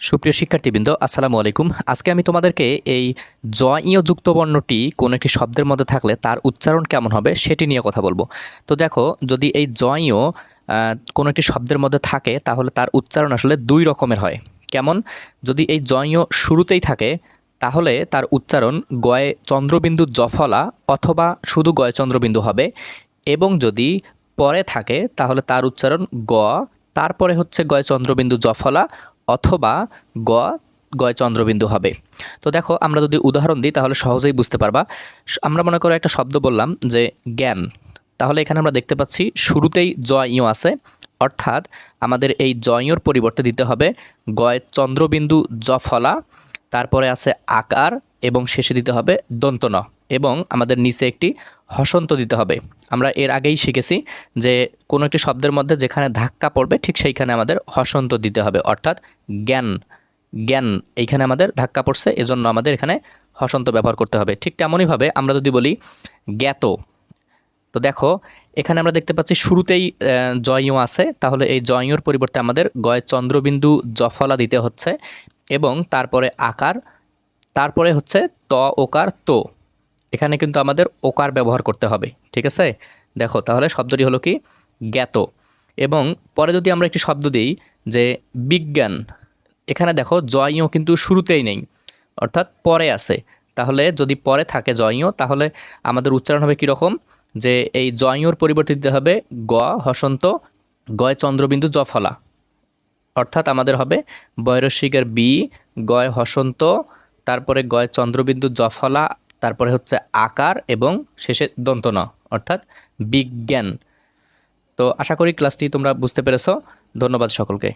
সুপ্রিয় শিক্ষার্থীবৃন্দ, আসসালামু আলাইকুম। আজকে আমি তোমাদেরকে এই জ ইয় যুক্ত বর্ণটি কোনো একটি শব্দের মধ্যে থাকলে তার উচ্চারণ কেমন হবে সেটি নিয়ে কথা বলব। তো দেখো, যদি এই জ ইয় কোনো একটি শব্দের মধ্যে থাকে, তাহলে তার উচ্চারণ আসলে দুই রকমের হয়। কেমন? যদি এই জ ইয় শুরুতেই থাকে, তাহলে তার উচ্চারণ গয়ে চন্দ্রবিন্দু জফলা অথবা শুধু গয়ে চন্দ্রবিন্দু হবে। এবং যদি পরে থাকে, তাহলে তার উচ্চারণ গ, তারপরে হচ্ছে গয় চন্দ্রবিন্দু জফলা অথবা গ, গয় চন্দ্রবিন্দু হবে। তো দেখো, আমরা যদি উদাহরণ দিই, তাহলে সহজেই বুঝতে পারবা। আমরা মনে করো একটা শব্দ বললাম যে জ্ঞান। তাহলে এখানে আমরা দেখতে পাচ্ছি, শুরুতেই জ ইয় আছে। অর্থাৎ আমাদের এই জয়র পরিবর্তে দিতে হবে গয় চন্দ্রবিন্দু জফলা, তারপরে আছে আকার এবং শেষে দিতে হবে দন্তন। এবং আমাদের নিচে একটি হসন্ত দিতে হবে। আমরা এর আগেই শিখেছি যে কোনো একটি শব্দের মধ্যে যেখানে ধাক্কা পড়বে ঠিক সেইখানে আমাদের হসন্ত দিতে হবে, অর্থাৎ জ্ঞান। জ্ঞান, এইখানে আমাদের ধাক্কা পড়ছে, এজন্য আমাদের এখানে হসন্ত ব্যবহার করতে হবে। ঠিক তেমনইভাবে আমরা যদি বলি জ্ঞাত, তো দেখো, এখানে আমরা দেখতে পাচ্ছি শুরুতেই জয়ও আছে, তাহলে এই জয়র পরিবর্তে আমাদের গয় চন্দ্রবিন্দু জফলা দিতে হচ্ছে এবং তারপরে আকার, তারপরে হচ্ছে ত, ওকার, তো। এখানে কিন্তু আমাদের ওকার ব্যবহার করতে হবে, ঠিক আছে? দেখো, তাহলে শব্দটি হলো কি? জ্ঞাত। এবং পরে যদি আমরা একটি শব্দ দিই যে বিজ্ঞান, এখানে দেখো, জয়ও কিন্তু শুরুতেই নেই, অর্থাৎ পরে আছে। তাহলে যদি পরে থাকে জয়ও, তাহলে আমাদের উচ্চারণ হবে কীরকম? যে এই জয়ওর পরিবর্তে দিতে হবে গ, হসন্ত, গয় চন্দ্রবিন্দু, জফলা। অর্থাৎ আমাদের হবে বৈরসিকের বি, গয় হসন্ত, তারপরে গয় চন্দ্রবিন্দু, জফলা তারপরে হচ্ছে আকার এবং শেষে দন্তন, অর্থাৎ বিজ্ঞান। তো আশা করি ক্লাসটি তোমরা বুঝতে পেরেছ। ধন্যবাদ সকলকে।